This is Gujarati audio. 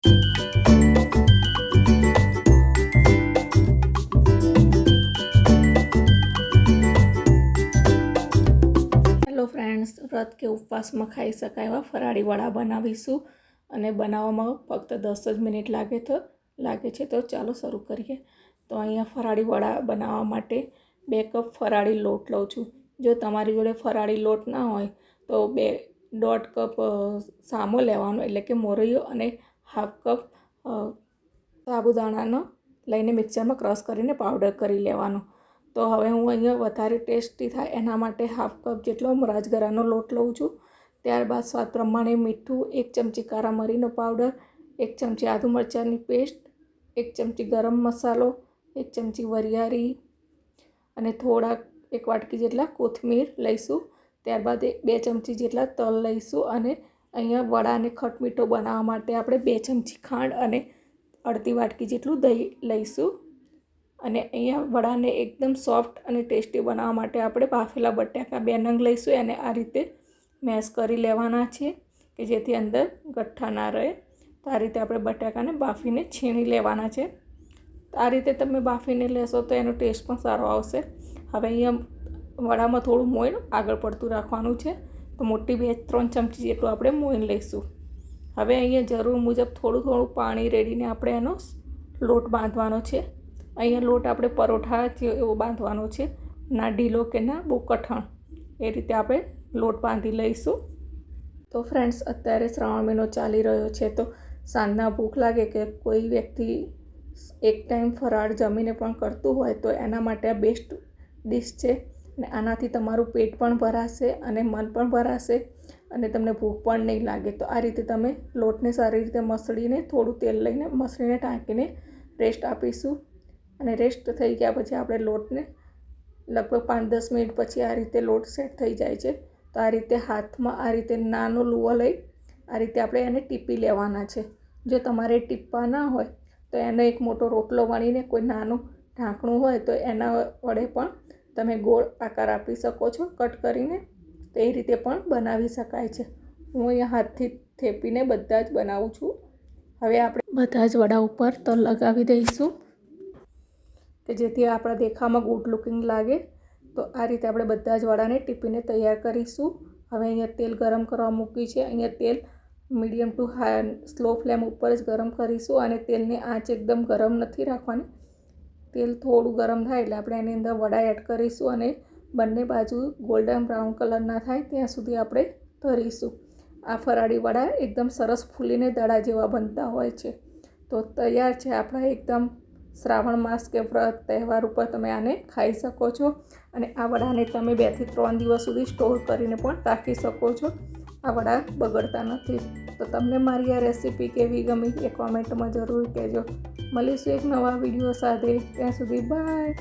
હેલો ફ્રેન્ડ્સ વ્રત કે ઉપવાસમાં ખાઈ શકાય એવા ફરાળી બનાવીશું અને બનાવવામાં ફક્ત દસ જ મિનિટ લાગે તો લાગે છે તો ચાલો શરૂ કરીએ. તો અહીંયા ફરાળી બનાવવા માટે બે કપ ફરાળી લોટ લઉં છું. જો તમારી જોડે ફરાળી લોટ ના હોય તો બે દોઢ કપ સામો લેવાનો, એટલે કે મોરૈયો અને હાફ કપ સાબુદાણાનો લઈને મિક્સરમાં ક્રશ કરીને પાવડર કરી લેવાનો. તો હવે હું અહીંયા વધારે ટેસ્ટી થાય એના માટે હાફ કપ જેટલો રાજગરાનો લોટ લઉં છું. ત્યારબાદ સ્વાદ પ્રમાણે મીઠું, એક ચમચી કારા મરીનો પાવડર એક ચમચી આદુ મરચાંની પેસ્ટ એક ચમચી ગરમ મસાલો, એક ચમચી વરિયાળી અને થોડાક એક વાટકી જેટલા કોથમીર લઈશું. ત્યારબાદ બે ચમચી જેટલા તલ લઈશું અને અહીંયા વડાને ખટમીઠો બનાવવા માટે આપણે બે ચમચી ખાંડ અને અડધી વાટકી જેટલું દહીં લઈશું. અને અહીંયા વડાને એકદમ સોફ્ટ અને ટેસ્ટી બનાવવા માટે આપણે બાફેલા બટાકા બે નંગ લઈશું. અને આ રીતે મેશ કરી લેવાના છે કે જેથી અંદર ગઠ્ઠા ના રહે. તો આ રીતે આપણે બટાકાને બાફીને છીણી લેવાના છે. આ રીતે તમે બાફીને લેશો તો એનો ટેસ્ટ પણ સારો આવશે. હવે અહીંયા વડામાં થોડું મોઈન આગળ પડતું રાખવાનું છે. તો મોટી બે ત્રણ ચમચી જેટલું આપણે મોઈન લઈશું. હવે અહીંયા જરૂર મુજબ થોડું થોડું પાણી રેડીને આપણે એનો લોટ બાંધવાનો છે. અહીંયા લોટ આપણે પરોઠા જેવો બાંધવાનો છે, ના ઢીલો કે ના બહુ કઠણ, એ રીતે આપણે લોટ બાંધી લઈશું. તો ફ્રેન્ડ્સ, અત્યારે શ્રાવણ મહિનો ચાલી રહ્યો છે, તો સાંજના ભૂખ લાગે કે કોઈ વ્યક્તિ એક ટાઈમ ફરાળ જમીને પણ કરતું હોય, તો એના માટે આ બેસ્ટ ડિશ છે. અને આનાથી તમારું પેટ પણ ભરાશે અને મન પણ ભરાશે અને તમને ભૂખ પણ નહીં લાગે. તો આ રીતે તમે લોટને સારી રીતે મસળીને, થોડું તેલ લઈને મસળીને ઢાંકીને રેસ્ટ આપીશું. અને રેસ્ટ થઈ ગયા પછી આપણે લોટને લગભગ પાંચ દસ મિનિટ પછી આ રીતે લોટ સેટ થઈ જાય છે. તો આ રીતે હાથમાં આ રીતે નાનો લુવો લઈ આ રીતે આપણે એને ટીપી લેવાના છે. જો તમારે ટીપવા ના હોય તો એનો એક મોટો રોટલો વણીને કોઈ નાનું ઢાંકણું હોય તો એના વડે પણ તમે ગોળ આકાર આપી શકો છો, કટ કરીને. તે રીતે પણ બનાવી શકાય છે. હું અહીંયા હાથથી થેપીને બધા જ બનાવું છું. હવે આપણે બધા જ વડા ઉપર તલ લગાવી દઈશું. કે જેથી આપણા દેખામાં ગુડ લુકિંગ લાગે. તો આ રીતે આપણે બધા જ વડાને ટીપીને તૈયાર કરીશું. હવે અહીંયા તેલ ગરમ કરવા મૂકી છે. અહીંયા તેલ medium to high slow flame ઉપર જ ગરમ કરીશું અને તેલની આંચ એકદમ ગરમ નથી રાખવાની. તેલ થોડું ગરમ થાય એટલે આપણે એની અંદર વડા એડ કરીશું અને બંને બાજુ ગોલ્ડન બ્રાઉન કલરના થાય ત્યાં સુધી આપણે તરીશું આ ફરાળી વડા એકદમ સરસ ફૂલીને દડા જેવા બનતા હોય છે. તો તૈયાર છે આપણા એકદમ શ્રાવણ માસ કે વ્રત તહેવાર ઉપર તમે આને ખાઈ શકો છો અને આ વડાને તમે બેથી ત્રણ દિવસ સુધી સ્ટોર કરીને પણ રાખી શકો છો. આ વડા બગડતા નથી. તો તમને મારી આ રેસીપી કેવી ગમી એ કોમેન્ટમાં જરૂર કહેજો. મળીશું એક નવા વીડિયો સાથે. ત્યાં સુધી બાય